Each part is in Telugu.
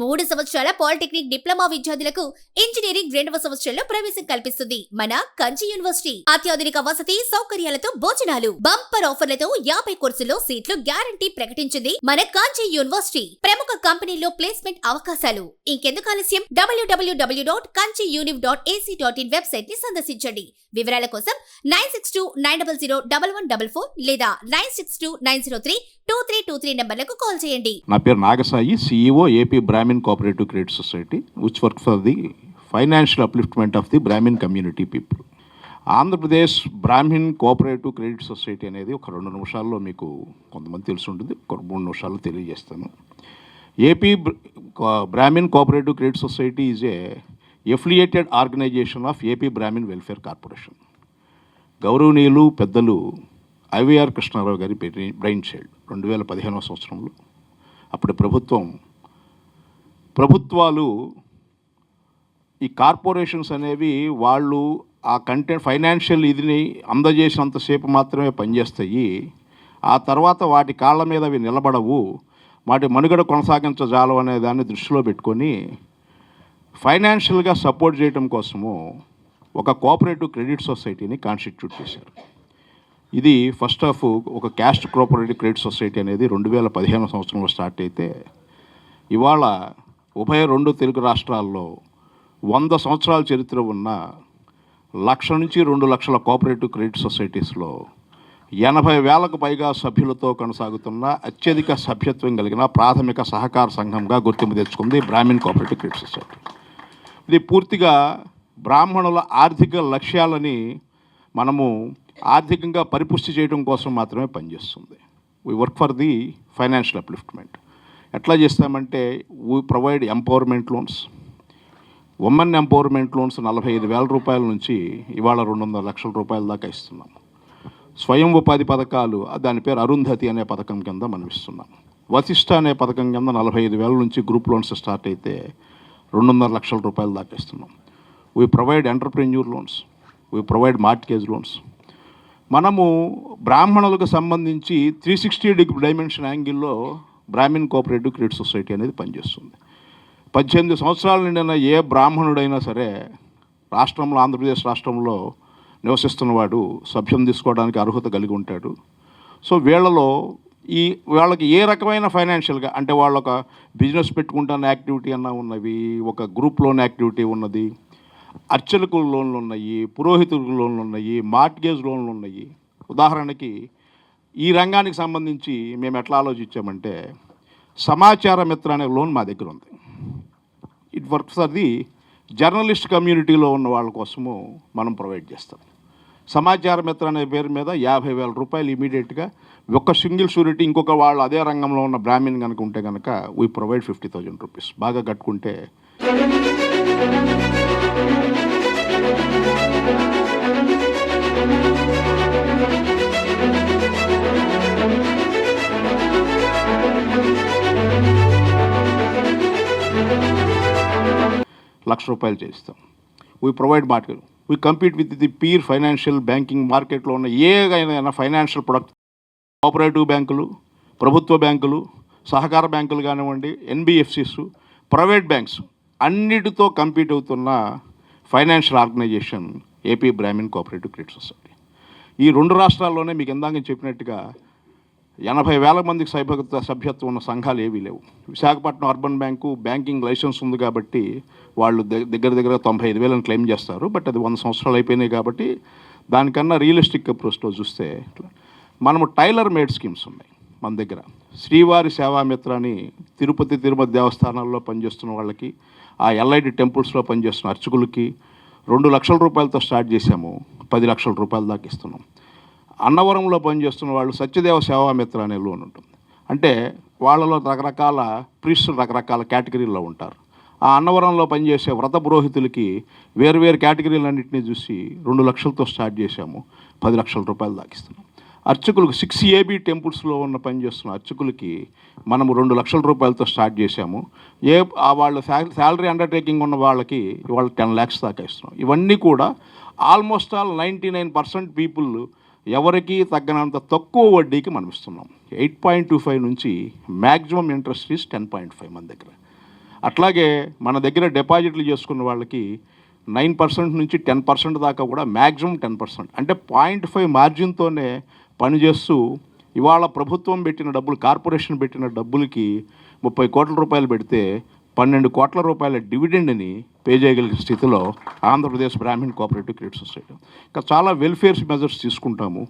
మూడు సంవత్సరాల పాలిటెక్నిక్ డిప్లొమా విద్యార్థులకు ఇంజనీరింగ్ రెండవ సంవత్సరంలో ప్రవేశం కల్పిస్తుంది. మన కంచి యూనివర్సిటీ. అత్యాధునిక వసతి సౌకర్యాలతో భోజనాలు బంపర్ ఆఫర్లతో యాభై కోర్సుల్లో సీట్లు గ్యారంటీ ప్రకటించింది మన కాంచి యూనివర్సిటీ. ప్రముఖ కంపెనీల్లో ప్లేస్మెంట్ అవకాశాలు. ఇంకెందుకు ఆలస్యం? WWW dot Kanchi univ dot AC dot in వెబ్సైట్ని సందర్శించండి. వివరాల కోసం nine six two nine double zero double one double four లేదా nine six two nine zero three two three two three నెంబర్లకు కాల్ చేయండి. నా పేరు Nagasai CEO AP Brahmin cooperative credit society which work for the financial upliftment of the Brahmin community people Andhra Pradesh Brahmin cooperative credit society అనేది ఒక రెండు నిమిషాల్లో మీకు కొంతమంది తెలిసి ఉంటుంది. ఒక మూడు నిమిషాల్లో తెలియజేస్తాను. AP Brahmin cooperative credit society is a affiliated organization of AP Brahmin welfare corporation గౌరవనీయులు పెద్దలు ఐవీఆర్ కృష్ణారావు గారి బ్రెయిన్ చైల్డ్. రెండు వేల పదిహేనవ సంవత్సరంలో అప్పుడు ప్రభుత్వం ప్రభుత్వాలు ఈ కార్పొరేషన్స్ అనేవి వాళ్ళు ఆ కంటెంట్ ఫైనాన్షియల్ ఇదిని అందజేసినంతసేపు మాత్రమే పనిచేస్తాయి. ఆ తర్వాత వాటి కాళ్ళ మీద అవి నిలబడవు. వాటి మనుగడ కొనసాగించజాలు అనే దాన్ని దృష్టిలో పెట్టుకొని ఫైనాన్షియల్గా సపోర్ట్ చేయడం కోసము ఒక కోఆపరేటివ్ క్రెడిట్ సొసైటీని కాన్స్టిట్యూట్ చేశారు. ఇది ఫస్ట్ ఆఫ్ ఒక క్యాస్ట్ కోఆపరేటివ్ క్రెడిట్ సొసైటీ అనేది రెండు వేల పదిహేను సంవత్సరంలో స్టార్ట్ అయితే ఇవాళ ఉభయ రెండు తెలుగు రాష్ట్రాల్లో వంద సంవత్సరాల చరిత్ర ఉన్న లక్ష నుంచి రెండు లక్షల కోఆపరేటివ్ క్రెడిట్ సొసైటీస్లో ఎనభై వేలకు పైగా సభ్యులతో కొనసాగుతున్న అత్యధిక సభ్యత్వం కలిగిన ప్రాథమిక సహకార సంఘంగా గుర్తింపు తెచ్చుకుంది బ్రాహ్మణ్ కోఆపరేటివ్ క్రెడిట్ సొసైటీ. ఇది పూర్తిగా బ్రాహ్మణుల ఆర్థిక లక్ష్యాలని మనము ఆర్థికంగా పరిపుష్టి చేయడం కోసం మాత్రమే పనిచేస్తుంది. We work for the financial upliftment ఎట్లా చేస్తామంటే we provide empowerment loans. Women empowerment loans నలభై ఐదు వేల రూపాయల నుంచి ఇవాళ రెండు వందల లక్షల రూపాయల దాకా ఇస్తున్నాం. స్వయం ఉపాధి పథకాలు దాని పేరు అరుంధతి అనే పథకం కింద మనం ఇస్తున్నాం వశిష్ట అనే పథకం కింద నలభై ఐదు వేల నుంచి గ్రూప్ లోన్స్ స్టార్ట్ అయితే రెండున్నర లక్షల రూపాయల దాకా ఇస్తున్నాం. We provide entrepreneur loans we provide mortgage loans. మనము బ్రాహ్మణులకు సంబంధించి త్రీ సిక్స్టీ డిగ్రీ డైమెన్షన్ యాంగిల్లో బ్రాహ్మిన్ కోఆపరేటివ్ క్రెడిట్ సొసైటీ అనేది పనిచేస్తుంది. పద్దెనిమిది సంవత్సరాల నిండిన ఏ బ్రాహ్మణుడైనా సరే రాష్ట్రంలో ఆంధ్రప్రదేశ్ రాష్ట్రంలో నివసిస్తున్నవాడు సభ్యం తీసుకోవడానికి అర్హత కలిగి ఉంటాడు. సో వీళ్ళలో ఈ వాళ్ళకి ఏ రకమైన ఫైనాన్షియల్గా అంటే వాళ్ళు ఒక బిజినెస్ పెట్టుకుంటాన యాక్టివిటీ అన్న ఉన్నవి ఒక గ్రూప్ లోన్ యాక్టివిటీ ఉన్నది అర్చలకు లోన్లు ఉన్నాయి పురోహితులకు లోన్లు ఉన్నాయి మార్ట్గేజ్ లోన్లు ఉన్నాయి. ఉదాహరణకి ఈ రంగానికి సంబంధించి మేము ఎట్లా ఆలోచించామంటే సమాచార మిత్ర అనే లోన్ మా దగ్గర ఉంది. It works for the journalist కమ్యూనిటీలో ఉన్న వాళ్ళ కోసము మనం ప్రొవైడ్ చేస్తాం. సమాచార మిత్ర అనే పేరు మీద యాభై వేల రూపాయలు ఇమీడియట్గా ఒక్క సింగిల్ షూరిటీ ఇంకొక వాళ్ళు అదే రంగంలో ఉన్న బ్రాహ్మణ్ కనుక ఉంటే కనుక we provide fifty thousand rupees బాగా కట్టుకుంటే లక్ష రూపాయలు చేస్తాం we provide market we compete with the peer financial banking మార్కెట్లో ఉన్న ఏదైనా ఫైనాన్షియల్ ప్రొడక్ట్ కోఆపరేటివ్ బ్యాంకులు ప్రభుత్వ బ్యాంకులు సహకార బ్యాంకులు కానివ్వండి ఎన్బిఎఫ్సిస్ ప్రైవేట్ బ్యాంక్స్ అన్నిటితో కంపీట్ అవుతున్న financial organization AP Brahmin cooperative credit society ఈ రెండు రాష్ట్రాల్లోనే మీకు ఇందాక చెప్పినట్టుగా ఎనభై వేల మందికి సభ్యత సభ్యత్వం ఉన్న సంఘాలు ఏవీ లేవు. Visakhapatnam urban bank banking license ఉంది కాబట్టి వాళ్ళు దగ్గర దగ్గర తొంభై ఐదు వేలను క్లెయిమ్ చేస్తారు. బట్ అది వంద సంవత్సరాలు అయిపోయినాయి కాబట్టి దానికన్నా రియలిస్టిక్ అప్రోచ్లో చూస్తే మనము టైలర్ మేడ్ స్కీమ్స్ ఉన్నాయి మన దగ్గర. శ్రీవారి సేవామిత్ర అని తిరుపతి తిరుమల దేవస్థానాల్లో పనిచేస్తున్న వాళ్ళకి ఆ ఎల్ఐడి టెంపుల్స్లో పనిచేస్తున్న అర్చకులకి రెండు లక్షల రూపాయలతో స్టార్ట్ చేశాము. పది లక్షల రూపాయల దాకా ఇస్తున్నాం. అన్నవరంలో పనిచేస్తున్న వాళ్ళు సత్యదేవ సేవామిత్ర అనే లోన్ ఉంటుంది అంటే వాళ్ళలో రకరకాల ప్రీస్టులు రకరకాల కేటగిరీల్లో ఉంటారు. ఆ అన్నవరంలో పనిచేసే వ్రత పురోహితులకి వేరు వేరు కేటగిరీలన్నింటినీ చూసి రెండు లక్షలతో స్టార్ట్ చేశాము. పది లక్షల రూపాయలు దాకిస్తున్నాం. అర్చకులకు సిక్స్ ఏబీ టెంపుల్స్లో ఉన్న పనిచేస్తున్న అర్చకులకి మనము రెండు లక్షల రూపాయలతో స్టార్ట్ చేశాము. ఏ వాళ్ళ శాలరీ అండర్టేకింగ్ ఉన్న వాళ్ళకి ఇవాళ టెన్ ల్యాక్స్ దాకా ఇస్తున్నాం. ఇవన్నీ కూడా almost all ninety nine percent people ఎవరికి తగ్గనంత తక్కువ వడ్డీకి మనం ఇస్తున్నాం ఎయిట్ పాయింట్ టూ ఫైవ్ నుంచి maximum interest is ten point five మన దగ్గర. అట్లాగే మన దగ్గర డిపాజిట్లు చేసుకున్న వాళ్ళకి నైన్ పర్సెంట్ నుంచి టెన్ పర్సెంట్ దాకా కూడా మ్యాక్సిమం టెన్ పర్సెంట్. అంటే పాయింట్ ఫైవ్ మార్జిన్తోనే పనిచేస్తూ ఇవాళ ప్రభుత్వం పెట్టిన డబ్బులు కార్పొరేషన్ పెట్టిన డబ్బులకి ముప్పై కోట్ల రూపాయలు పెడితే పన్నెండు కోట్ల రూపాయల డివిడెండ్ని పే చేయగలిగిన స్థితిలో Andhra Pradesh Brahman cooperative credit society. ఇంకా చాలా వెల్ఫేర్ మెజర్స్ తీసుకుంటాము.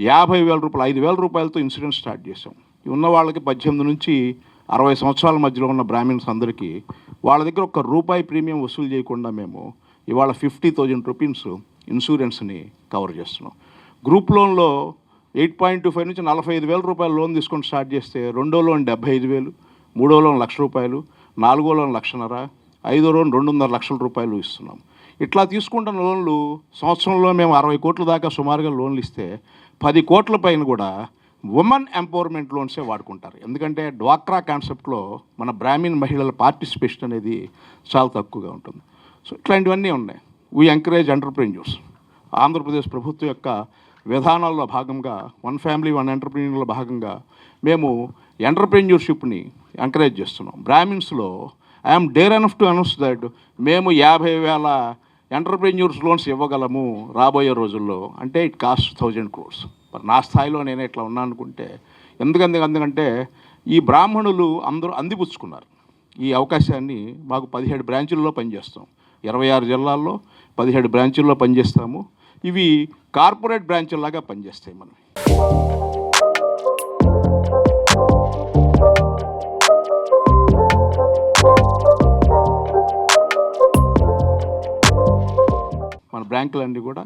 యాభై వేల రూపాయలు ఐదు వేల రూపాయలతో ఇన్సూరెన్స్ స్టార్ట్ చేసాం ఈ ఉన్న వాళ్ళకి పద్దెనిమిది నుంచి అరవై సంవత్సరాల మధ్యలో ఉన్న బ్రాహ్మిన్స్ అందరికీ వాళ్ళ దగ్గర ఒక రూపాయి ప్రీమియం వసూలు చేయకుండా మేము ఇవాళ ఫిఫ్టీ థౌజండ్ రూపీస్ ఇన్సూరెన్స్ని కవర్ చేస్తున్నాం. గ్రూప్ లోన్లో ఎయిట్ పాయింట్ టూ ఫైవ్ నుంచి నలభై ఐదు వేల రూపాయలు లోన్ తీసుకొని స్టార్ట్ చేస్తే రెండో లోన్ డెబ్బై ఐదు వేలు మూడో లోన్ లక్ష రూపాయలు నాలుగో లోన్ లక్షన్నర ఐదో లోన్ రెండున్నర లక్షల రూపాయలు ఇస్తున్నాం. ఇట్లా తీసుకుంటున్న లోన్లు సంవత్సరంలో మేము అరవై కోట్ల దాకా సుమారుగా లోన్లు ఇస్తే పది కోట్ల పైన కూడా ఉమెన్ ఎంపవర్మెంట్ లోన్సే వాడుకుంటారు. ఎందుకంటే డ్వాక్రా కాన్సెప్ట్లో మన బ్రాహ్మీణ మహిళల పార్టిసిపేషన్ అనేది చాలా తక్కువగా ఉంటుంది. సో ఇట్లాంటివన్నీ ఉన్నాయి. వీ ఎంకరేజ్ ఎంటర్ప్రెన్యూర్స్ ఆంధ్రప్రదేశ్ ప్రభుత్వం యొక్క విధానాల్లో భాగంగా వన్ ఫ్యామిలీ వన్ ఎంటర్ప్రీన్యూర్లో భాగంగా మేము ఎంటర్ప్రెన్యూర్షిప్ని ఎంకరేజ్ చేస్తున్నాం. బ్రాహ్మిన్స్లో I'm dare enough to announce that మేము యాభై వేల ఎంటర్ప్రెన్యూర్స్ లోన్స్ ఇవ్వగలము రాబోయే రోజుల్లో. అంటే ఇట్ కాస్ట్ థౌజండ్ క్రోర్స్ మరి నా స్థాయిలో నేను ఇట్లా ఉన్నా అనుకుంటే ఎందుకంటే ఎందుకంటే ఈ బ్రాహ్మణులు అందరూ అందిపుచ్చుకున్నారు. ఈ అవకాశాన్ని మాకు పదిహేడు బ్రాంచుల్లో పనిచేస్తాం. ఇరవై ఆరు జిల్లాల్లో పదిహేడు బ్రాంచుల్లో పనిచేస్తాము. ఇవి కార్పొరేట్ బ్రాంచుల్లాగా పనిచేస్తాయి మనం బ్యాంకులన్నీ కూడా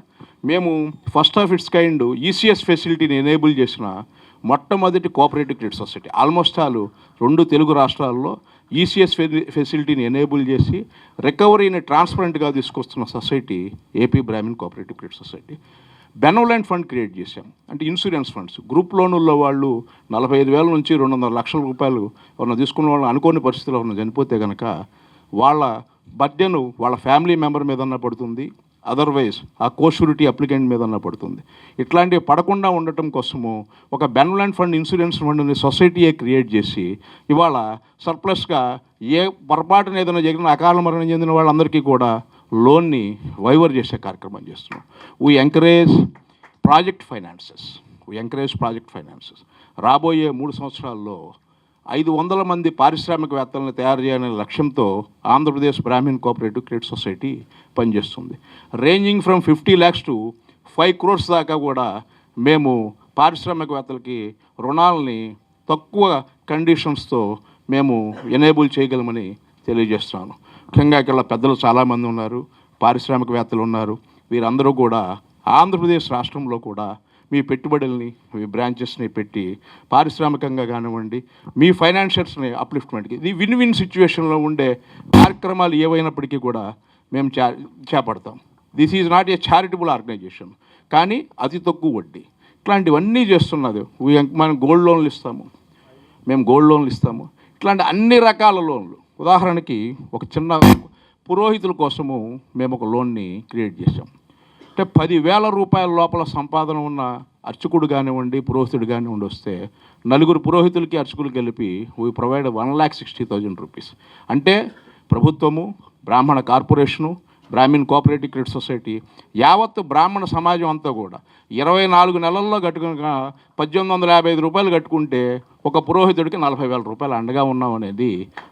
మేము first of its kind ECS ఫెసిలిటీని enable చేసిన మొట్టమొదటి cooperative credit society almost all రెండు తెలుగు రాష్ట్రాల్లో ఈసీఎస్ ఫెసిలిటీని ఎనేబుల్ చేసి రికవరీని ట్రాన్స్పరెంట్గా తీసుకొస్తున్న society AP Brahman cooperative credit society benevolent fund create చేశాం. అంటే ఇన్సూరెన్స్ ఫండ్స్ గ్రూప్ లోనుల్లో వాళ్ళు నలభై ఐదు వేల నుంచి రెండు వందల లక్షల రూపాయలు ఎవరైనా తీసుకున్న వాళ్ళు అనుకోని పరిస్థితిలో ఎవరైనా చనిపోతే కనుక వాళ్ళ బర్త్డేను వాళ్ళ ఫ్యామిలీ మెంబర్ మీద పడుతుంది. అదర్వైజ్ ఆ కోష్యూరిటీ అప్లికెంట్ మీద పడుతుంది. ఇట్లాంటివి పడకుండా ఉండటం కోసము ఒక బెన్లాండ్ ఫండ్ ఇన్సూరెన్స్ ఫండ్ని సొసైటీయే క్రియేట్ చేసి ఇవాళ సర్ప్లస్గా ఏ పొరపాటున ఏదైనా జరిగిన అకాల మరణం చెందిన వాళ్ళందరికీ కూడా లోన్ని వైవర్ చేసే కార్యక్రమం చేస్తున్నాం. We encourage project finances we encourage project finances రాబోయే మూడు సంవత్సరాల్లో ఐదు వందల మంది పారిశ్రామికవేత్తలను తయారు చేయాలనే లక్ష్యంతో Andhra Pradesh Brahman cooperative credit society పనిచేస్తుంది. Ranging from fifty lakhs to five crores దాకా కూడా మేము పారిశ్రామికవేత్తలకి రుణాలని తక్కువ కండిషన్స్తో మేము ఎనేబుల్ చేయగలమని తెలియజేస్తున్నాను. ముఖ్యంగా ఇక్కడ పెద్దలు చాలామంది ఉన్నారు పారిశ్రామికవేత్తలు ఉన్నారు. వీరందరూ కూడా ఆంధ్రప్రదేశ్ రాష్ట్రంలో కూడా మీ పెట్టుబడుల్ని మీ బ్రాంచెస్ని పెట్టి పారిశ్రామికంగా కానివ్వండి మీ ఫైనాన్షియల్స్ని అప్లిఫ్ట్మెంట్కి ఇది విన్ విన్ సిచ్యువేషన్లో ఉండే కార్యక్రమాలు ఏవైనప్పటికీ కూడా మేము చే చేపడతాం. This is not a charitable organization కానీ అతి తక్కువ వడ్డీ. ఇట్లాంటివన్నీ చేస్తున్నది. మనం గోల్డ్ లోన్లు ఇస్తాము. మేము గోల్డ్ లోన్లు ఇస్తాము. ఇట్లాంటి అన్ని రకాల లోన్లు. ఉదాహరణకి ఒక చిన్న పురోహితుల కోసము మేము ఒక లోన్ని క్రియేట్ చేసాం అంటే పదివేల రూపాయల లోపల సంపాదన ఉన్న అర్చకుడు కానివ్వండి పురోహితుడు కానివ్వండి వస్తే నలుగురు పురోహితులకి అర్చకులు కలిపి we provide one lakh sixty thousand rupees అంటే ప్రభుత్వము బ్రాహ్మణ corporation Brahman cooperative credit society యావత్ బ్రాహ్మణ సమాజం అంతా కూడా ఇరవై నాలుగు నెలల్లో కట్టుకున్న పద్దెనిమిది వందల యాభై ఐదు రూపాయలు కట్టుకుంటే ఒక పురోహితుడికి నలభై వేల రూపాయలు అండగా ఉన్నాం అనేది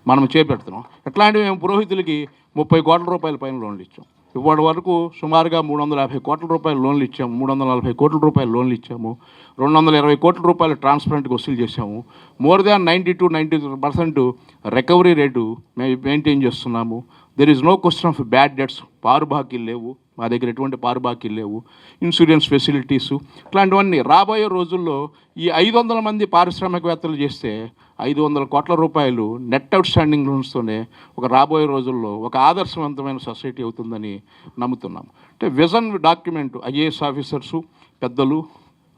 మనం చేపెడుతున్నాం. ఎట్లాంటివి మేము పురోహితులకి ముప్పై కోట్ల రూపాయల పైన లోన్లు ఇచ్చాం. ఇప్పటి వరకు సుమారుగా మూడు వందల యాభై కోట్ల రూపాయలు లోన్లు ఇచ్చాము. మూడు వందల నలభై కోట్ల రూపాయలు లోన్లు ఇచ్చాము. రెండు వందల ఇరవై కోట్ల రూపాయలు ట్రాన్స్పరెంట్గా వసూలు చేశాము. More than ninety two ninety percent recovery rate మేము మెయింటైన్ చేస్తున్నాము. There is no question of bad debts పారుబాకీలు లేవు. మా దగ్గర ఎటువంటి పారుబాకీలు లేవు. ఇన్సూరెన్స్ ఫెసిలిటీసు ఇట్లాంటివన్నీ రాబోయే రోజుల్లో ఈ ఐదు వందల మంది పారిశ్రామికవేత్తలు చేస్తే ఐదు వందల కోట్ల రూపాయలు నెట్ అవుట్ స్టాండింగ్ లోన్స్తోనే ఒక రాబోయే రోజుల్లో ఒక ఆదర్శవంతమైన సొసైటీ అవుతుందని నమ్ముతున్నాం అంటే విజన్ డాక్యుమెంట్ ఐఏఎస్ ఆఫీసర్సు పెద్దలు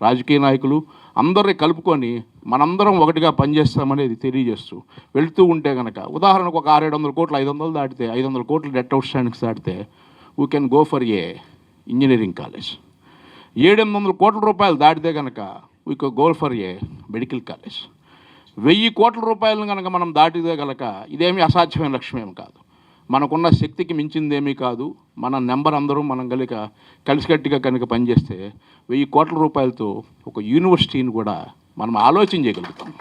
రాజకీయ నాయకులు అందరిని కలుపుకొని మనందరం ఒకటిగా పనిచేస్తామనేది తెలియజేస్తూ వెళుతూ ఉంటే కనుక ఉదాహరణకు ఒక ఆరేడు వందల కోట్లు ఐదు వందలు దాటితే ఐదు వందల కోట్లు డెట్ అవుట్ స్టాండింగ్స్ దాటితే we can go for a engineering college ఏడెనిమిది వందల కోట్ల రూపాయలు దాటితే కనుక we can go for a medical college వెయ్యి కోట్ల రూపాయలను కనుక మనం దాటిదేగలక ఇదేమీ అసాధ్యమైన లక్ష్యమేమి కాదు. మనకున్న శక్తికి మించిందేమీ కాదు. మన నెంబర్ అందరూ మనం కలిక కలిసికట్టుగా కనుక పనిచేస్తే వెయ్యి కోట్ల రూపాయలతో ఒక యూనివర్సిటీని కూడా మనం ఆలోచన చేయగలుగుతాం.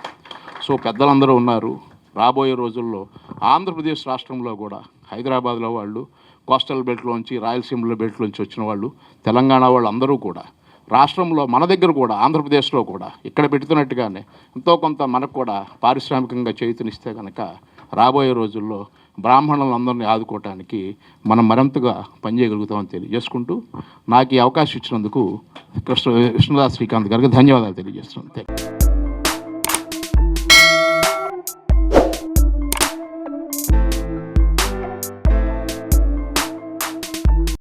సో పెద్దలందరూ ఉన్నారు. రాబోయే రోజుల్లో ఆంధ్రప్రదేశ్ రాష్ట్రంలో కూడా హైదరాబాద్లో వాళ్ళు కోస్టల్ బెల్ట్లోంచి రాయలసీమలో బెల్ట్లోంచి వచ్చిన వాళ్ళు తెలంగాణ వాళ్ళు అందరూ కూడా రాష్ట్రంలో మన దగ్గర కూడా ఆంధ్రప్రదేశ్లో కూడా ఇక్కడ పెడుతున్నట్టుగానే ఎంతో కొంత మనకు కూడా పారిశ్రామికంగా చేతునిస్తే కనుక రాబోయే రోజుల్లో బ్రాహ్మణులందరినీ ఆదుకోవటానికి మనం మరింతగా పనిచేయగలుగుతామని తెలియజేసుకుంటూ నాకు ఈ అవకాశం ఇచ్చినందుకు కృష్ణ కృష్ణదాస్ శ్రీకాంత్ గారికి ధన్యవాదాలు తెలియజేస్తున్నాను.